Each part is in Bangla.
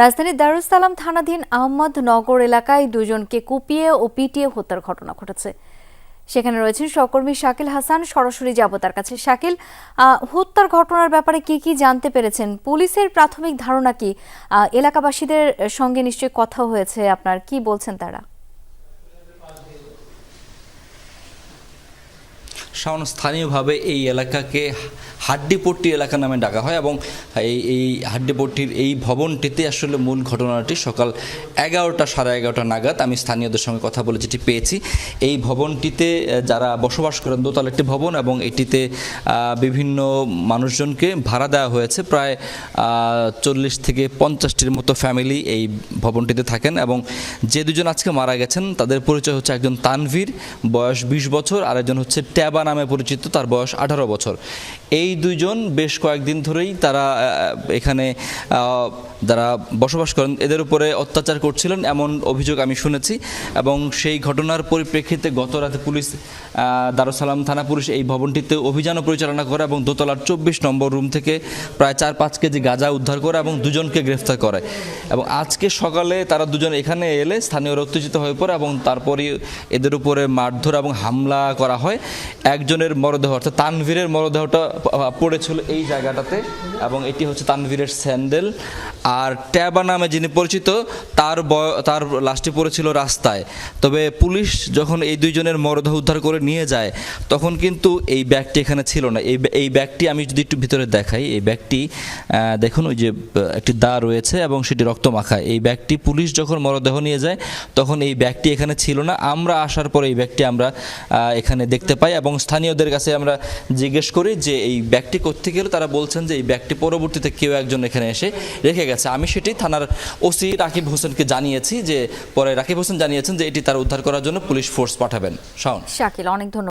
রাজধানীর দারুসালাম থানাধীন আহমদ নগর এলাকায় দুজনকে কুপিয়ে ও পিটিয়ে হত্যার ঘটনা ঘটেছে। সেখানে রয়েছেন সহকর্মী শাকিল হাসান। সরাসরি যাব তার কাছে। শাকিল হত্যার ঘটনার ব্যাপারে কি কি জানতে পেরেছেন? পুলিশের প্রাথমিক ধারণা কি? এলাকাবাসীদের সঙ্গে নিশ্চয়ই কথা হয়েছে। আপনার কি বলছেন তারা? স্থানীয়ভাবে এই এলাকাকে হাড্ডিপট্টি এলাকা নামে ডাকা হয় এবং এই এই হাড্ডিপট্টির এই ভবনটিতে আসলে মূল ঘটনাটি সকাল এগারোটা সাড়ে এগারোটা নাগাদ আমি স্থানীয়দের সঙ্গে কথা বলে যেটি পেয়েছি। এই ভবনটিতে যারা বসবাস করেন দোতলা একটি ভবন এবং এটিতে বিভিন্ন মানুষজনকে ভাড়া দেওয়া হয়েছে। প্রায় চল্লিশ থেকে পঞ্চাশটির মতো ফ্যামিলি এই ভবনটিতে থাকেন এবং যে দুজন আজকে মারা গেছেন, তাদের পরিচয় হচ্ছে একজন তানভীর, বয়স বিশ বছর আর একজন হচ্ছে ট্যাবা নামে পরিচিত তার বয়স আঠারো বছর। এই দুইজন বেশ কয়েকদিন ধরেই তারা এখানে যারা বসবাস করেন, এদের উপরে অত্যাচার করছিলেন এমন অভিযোগ আমি শুনেছি এবং সেই ঘটনার পরিপ্রেক্ষিতে গত রাতে পুলিশ দারুসালাম থানা পুলিশ এই ভবনটিতে অভিযানও পরিচালনা করে এবং দোতলার চব্বিশ নম্বর রুম থেকে প্রায় চার পাঁচ কেজি গাঁজা উদ্ধার করে এবং দুজনকে গ্রেফতার করে। এবং আজকে সকালে তারা দুজন এখানে এলে স্থানীয়রা উত্তেজিত হয়ে পড়ে এবং তারপরে এদের উপরে মারধর এবং হামলা করা হয়। একজনের মরদেহ, অর্থাৎ তানভীরের মরদেহটা পড়েছিল এই জায়গাটাতে এবং এটি হচ্ছে তানভীরের স্যান্ডেল। আর ট্যাবা নামে যিনি পরিচিত, তার তার লাশটি পড়েছিল রাস্তায়। তবে পুলিশ যখন এই দুইজনের মরদেহ উদ্ধার করে নিয়ে যায়, তখন কিন্তু এই ব্যাগটি এখানে ছিল না। এই এই ব্যাগটি আমি যদি একটু ভিতরে দেখাই, এই ব্যাগটি দেখুন ওই যে একটি দা রয়েছে এবং সেটি রক্ত মাখা এই ব্যাগটি পুলিশ যখন মরদেহ নিয়ে যায়, তখন এই ব্যাগটি এখানে ছিল না। আমরা আসার পরে এই ব্যাগটি আমরা এখানে দেখতে পাই এবং স্থানীয়দের কাছে আমরা জিজ্ঞেস করি যে, এই ব্যাগটি করতে গেলে তারা বলছেন যে, এই ব্যাগটি পরবর্তীতে কেউ একজন এখানে এসে রেখে গেছে। আমি সেটি থানার ওসি রাকিব হোসেনকে জানিয়েছি যে পরে রাকিব হোসেন জানিয়েছেন যে এটি তার উদ্ধার করার জন্য পুলিশ ফোর্স পাঠাবেন। শাওন। শাকিল অনেক ধন্যবাদ।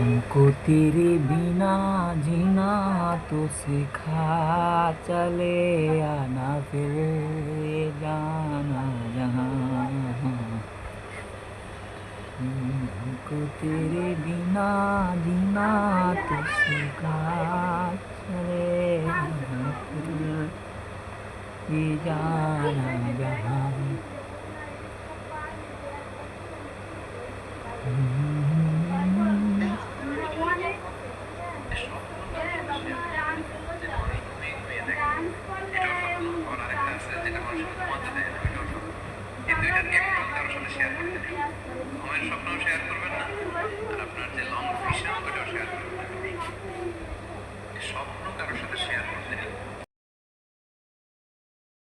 हमको तेरे बिना जीना तो सिखा चले आना फिर जाना यहाँ हमको तेरे बिना जीना तो सिखा चले आना फिर যেটা মানুষের মজা দেয় দুইটার কেমিক্যাল কারোর সাথে শেয়ার করতে নেই স্বপ্নও শেয়ার করবেন না।